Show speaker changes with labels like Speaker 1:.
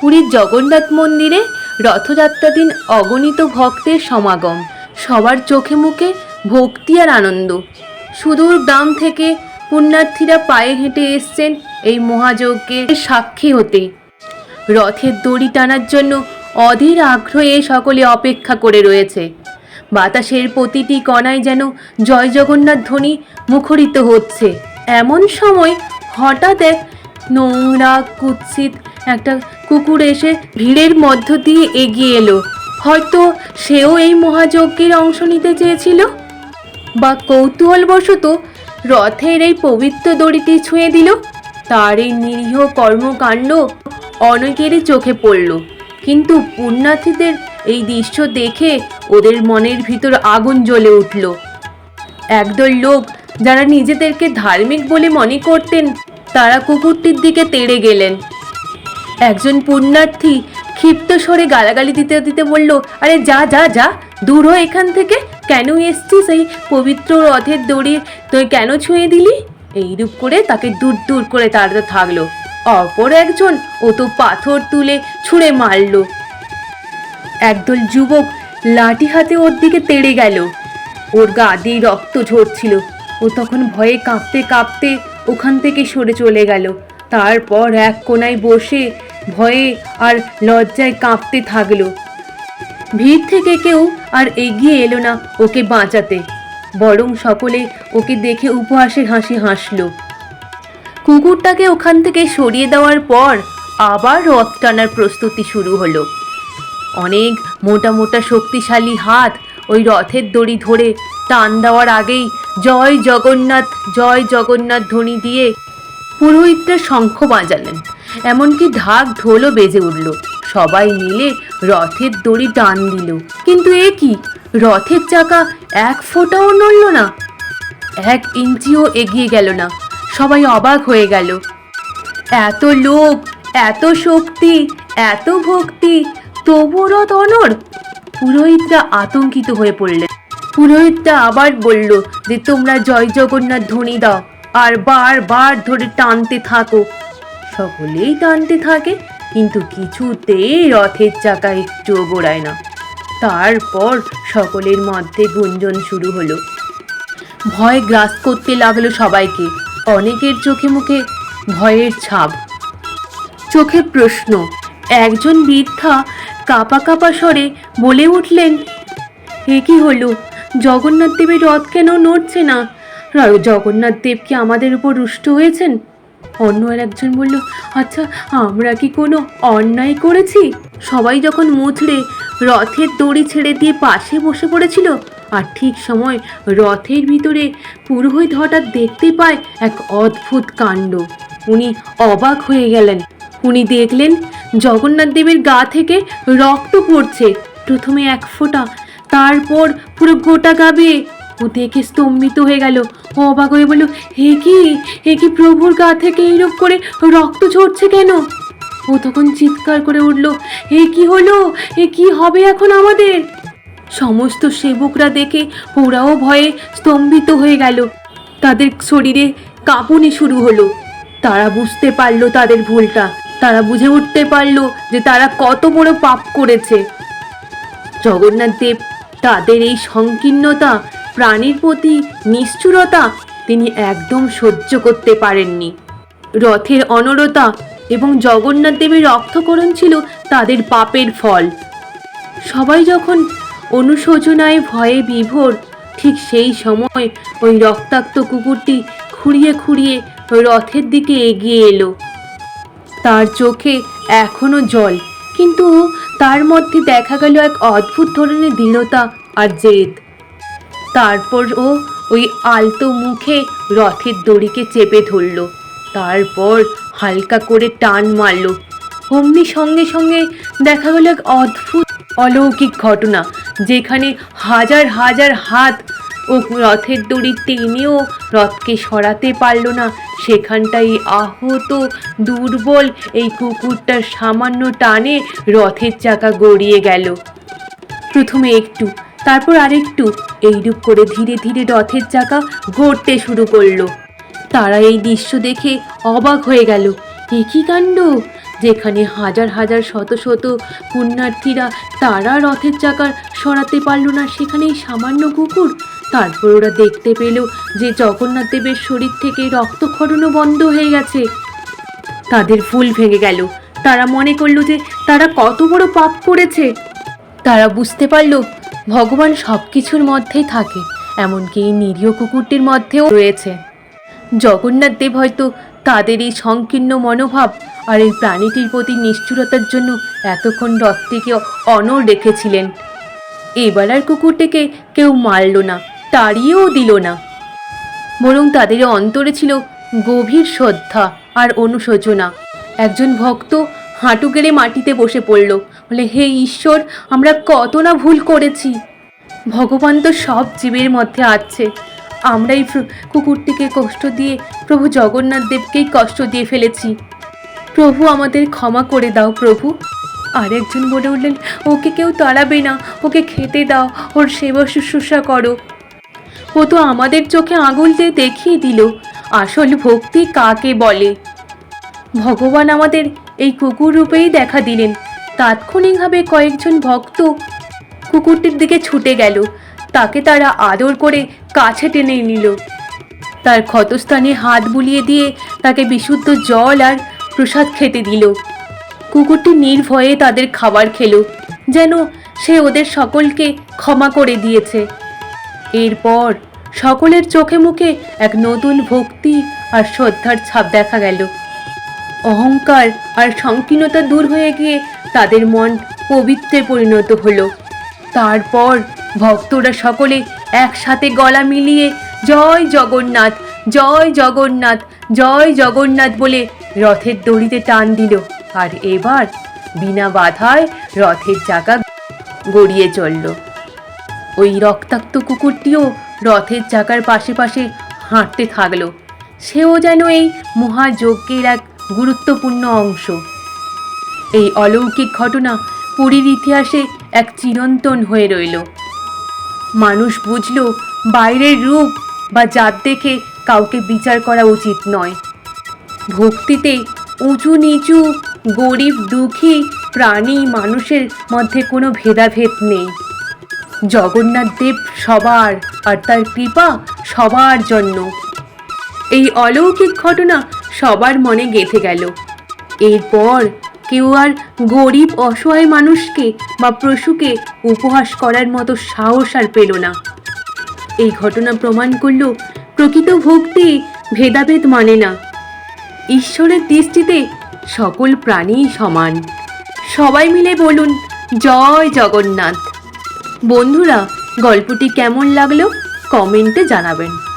Speaker 1: পুরীর জগন্নাথ মন্দিরে রথযাত্রা দিন অগণিত ভক্তের সমাগম। সবার চোখে মুখে ভক্তি আর আনন্দ। সুদূর গ্রাম থেকে পুণ্যার্থীরা পায়ে হেঁটে এসছেন এই মহাযজ্ঞের সাক্ষী হতে। রথের দড়ি টানার জন্য অধীর আগ্রহে সকলে অপেক্ষা করে রয়েছে। বাতাসের প্রতিটি কণায় যেন জয় জগন্নাথ ধ্বনি মুখরিত হচ্ছে। এমন সময় হঠাৎ এক নোংরা কুৎসিত একটা কুকুর এসে ভিড়ের মধ্য দিয়ে এগিয়ে এলো। হয়তো সেও এই মহাযজ্ঞের অংশ নিতে চেয়েছিল? বা কৌতূহলবশত রথের এই পবিত্র দড়িটি ছুঁয়ে দিল? তার এই নিরীহ কর্মকাণ্ড অনেকেরই চোখে পড়ল। কিন্তু পুণ্যার্থীদের এই দৃশ্য দেখে ওদের মনের ভিতর আগুন জ্বলে উঠল। একদল লোক যারা নিজেদেরকে ধার্মিক বলে মনে করতেন, তারা কুকুরটির দিকে তেড়ে গেলেন। একজন পুণ্যার্থী ক্ষিপ্ত স্বরে গালাগালি দিতে দিতে বলল, আরে যা যা যা, দূর হ এখান থেকে। কেন এসছিস এই পবিত্র রথের দড়ি? তুই কেন ছুঁয়ে দিলি? এইরূপ করে তাকে দূর দূর করে তাড়াতে থাকল। অপর একজন ও তো পাথর তুলে ছুঁড়ে মারলো। একদল যুবক লাঠি হাতে ওর দিকে তেড়ে গেল। ওর গা দিয়ে রক্ত ঝরছিল। ও তখন ভয়ে কাঁপতে কাঁপতে ওখান থেকে সরে চলে গেল। তারপর এক কোনায় বসে ভয়ে আর লজ্জায় কাঁপতে থাকল। ভিড় থেকে কেউ আর এগিয়ে এলো না ওকে বাঁচাতে। বরং সকলে ওকে দেখে উপহাসের হাসি হাসলো। কুকুরটাকে ওখান থেকে সরিয়ে দেওয়ার পর আবার রথ টানার প্রস্তুতি শুরু হলো। অনেক মোটা মোটা শক্তিশালী হাত ওই রথের দড়ি ধরে টান দেওয়ার আগেই জয় জগন্নাথ জয় জগন্নাথ ধ্বনি দিয়ে পুরোহিতরা শঙ্খ বাজালেন। এমনকি ঢাক ঢোলও বেজে উঠল। সবাই মিলে রথের দড়ি টান দিল। কিন্তু এ কি? রথের চাকা এক ফোঁটাও নড়ল না। এক ইঞ্চিও এগিয়ে গেল না। সবাই অবাক হয়ে গেল। এত লোক এত শক্তি, এত ভক্তি তবু রথ অনর পুরোহিতরা আতঙ্কিত হয়ে পড়লেন। পুরোহিতটা আবার বলল যে, তোমরা জয় জগন্নাথ ধ্বনি দাও। আর বারবার ধরে টানতে থাকো। সকলেই টানতে থাকে, কিন্তু কিছুতেই রথের চাকা একটুও গোড়ায় না। তারপর সকলের মধ্যে গুঞ্জন শুরু হলো। ভয় গ্রাস করতে লাগল সবাইকে, অনেকের চোখে মুখে ভয়ের ছাপ। চোখে প্রশ্ন, একজন বৃদ্ধা কাপা কাপা স্বরে বলে উঠলেন, এ কি হলো? জগন্নাথ দেবের রথ কেন নড়ছে না? জগন্নাথ দেব কি আমাদের উপর রুষ্ট হয়েছেন? অন্য আর একজন বলল আচ্ছা আমরা কি কোনো অন্যায় করেছি? সবাই যখন মুচড়ে রথের দড়ি ছেড়ে দিয়ে পাশে বসে পড়েছিল, আর ঠিক সময় রথের ভিতরে পুরোহিত হঠাৎ দেখতে পায় এক অদ্ভুত কাণ্ড। উনি অবাক হয়ে গেলেন। উনি দেখলেন, জগন্নাথ দেবের গা থেকে রক্ত পড়ছে। প্রথমে এক ফোঁটা, তারপর পুরো গোটা গাবে ও দেখে স্তম্ভিত হয়ে গেল। ও অবাক হয়ে বলল, হে কি? হে কি প্রভুর গা থেকে এইরূপ করে রক্ত ঝরছে কেন? ও তখন চিৎকার করে উঠল এ কি হলো? এ কি হবে এখন আমাদের? সমস্ত সেবকরা দেখে ওরাও ভয়ে স্তম্ভিত হয়ে গেল। তাদের শরীরে কাঁপুনি শুরু হলো। তারা বুঝতে পারল তাদের ভুলটা। তারা বুঝে উঠতে পারল যে তারা কত বড় পাপ করেছে। জগন্নাথ দেব তাদের এই সংকীর্ণতা প্রাণীর প্রতি নিষ্ঠুরতা তিনি একদম সহ্য করতে পারেননি। রথের অনরতা এবং জগন্নাথ দেবের রক্তকরণ ছিল তাদের পাপের ফল। সবাই যখন অনুশোচনায় ভয়ে বিভোর, ঠিক সেই সময় ওই রক্তাক্ত কুকুরটি খুঁড়িয়ে খুঁড়িয়ে ওই রথের দিকে এগিয়ে এলো। তার চোখে এখনও জল, কিন্তু তার মধ্যে দেখা গেল এক অদ্ভুত ধরনের দৃঢ়তা আর জেদ। তারপর ও ওই আলতো মুখে রথের দড়িকে চেপে ধরল। তারপর হালকা করে টান মারল। অমনি সঙ্গে সঙ্গে দেখা গেল এক অদ্ভুত অলৌকিক ঘটনা, যেখানে হাজার হাজার হাত ও রথের দড়ি টেনেও রথকে সরাতে পারল না। সেখানটাই আহত, দুর্বল এই কুকুরটার সামান্য টানে রথের চাকা গড়িয়ে গেল। প্রথমে একটু তারপর আরেকটু এইরূপ করে ধীরে ধীরে রথের চাকা গড়তে শুরু করল। তারা এই দৃশ্য দেখে অবাক হয়ে গেল। এ কি কাণ্ড? যেখানে হাজার হাজার শত শত পুণ্যার্থীরা তারা রথের চাকার সরাতে পারল না, সেখানেই সামান্য কুকুর। তারপর ওরা দেখতে পেল যে জগন্নাথ দেবের শরীর থেকে রক্তক্ষরণও বন্ধ হয়ে গেছে। তাদের ফুল ভেঙে গেল। তারা মনে করল যে তারা কত বড় পাপ করেছে। তারা বুঝতে পারল ভগবান সব কিছুর মধ্যেই থাকে, এমনকি এই নিরীহ কুকুরটির মধ্যেও রয়েছে। জগন্নাথ দেব হয়তো তাদের এই সংকীর্ণ মনোভাব আর এই প্রাণীটির প্রতি নিষ্ঠুরতার জন্য এতক্ষণ রথটিকে অনড় রেখেছিলেন। এবার আর কুকুরটিকে কেউ মারল না, তাড়িয়েও দিল না। বরং তাদের অন্তরে ছিল গভীর শ্রদ্ধা আর অনুশোচনা। একজন ভক্ত হাঁটু গেড়ে মাটিতে বসে পড়ল। বলে, হে ঈশ্বর, আমরা কত না ভুল করেছি। ভগবান তো সব জীবের মধ্যে আছে। আমরাই প্র- কুকুরটিকে কষ্ট দিয়ে, প্রভু জগন্নাথ দেবকেই কষ্ট দিয়ে ফেলেছি। প্রভু আমাদের ক্ষমা করে দাও, প্রভু। আর একজন বলে উঠলেন, ওকে কেউ তাড়াবে না, ওকে খেতে দাও, ওর সেবা শুশ্রূষা করো। ও তো আমাদের চোখে আঙুল দিয়ে দেখিয়ে দিল, আসল ভক্তি কাকে বলে? ভগবান আমাদের এই কুকুর রূপেই দেখা দিলেন। তাৎক্ষণিকভাবে কয়েকজন ভক্ত কুকুরটির দিকে ছুটে গেল। তাকে তারা আদর করে কাছে টেনে নিল। তার ক্ষতস্থানে হাত বুলিয়ে দিয়ে তাকে বিশুদ্ধ জল আর প্রসাদ খেতে দিল। কুকুরটি নির্ভয়ে তাদের খাবার খেলো, যেন সে ওদের সকলকে ক্ষমা করে দিয়েছে। এরপর সকলের চোখে মুখে এক নতুন ভক্তি আর শ্রদ্ধার ছাপ দেখা গেল। অহংকার আর সংকীর্ণতা দূর হয়ে গিয়ে তাদের মন পবিত্রে পরিণত হলো। তারপর ভক্তরা সকলে একসাথে গলা মিলিয়ে, জয় জগন্নাথ জয় জগন্নাথ জয় জগন্নাথ বলে রথের দড়িতে টান দিল। আর এবার বিনা বাধায় রথের চাকা গড়িয়ে চলল। ওই রক্তাক্ত কুকুরটিও রথের চাকার পাশে পাশে হাঁটতে থাকল। সেও যেন এই মহাযজ্ঞের এক গুরুত্বপূর্ণ অংশ। এই অলৌকিক ঘটনা পুরীর ইতিহাসে এক চিরন্তন হয়ে রইল। মানুষ বুঝল বাইরের রূপ বা জাত দেখে কাউকে বিচার করা উচিত নয়। ভক্তিতে উঁচু নিচু, গরিব, দুঃখী, প্রাণী, মানুষের মধ্যে কোনো ভেদাভেদ নেই। জগন্নাথ দেব সবার আর তার কৃপা সবার জন্য। এই অলৌকিক ঘটনা সবার মনে গেঁথে গেল। এরপর কেউ আর গরিব, অসহায় মানুষকে বা পশুকে উপহাস করার মতো সাহস আর পেল না। এই ঘটনা প্রমাণ করল প্রকৃত ভক্তি ভেদাভেদ মানে না। ঈশ্বরের দৃষ্টিতে সকল প্রাণীই সমান। সবাই মিলে বলুন, জয় জগন্নাথ। বন্ধুরা, গল্পটি কেমন লাগল? কমেন্টে জানাবেন।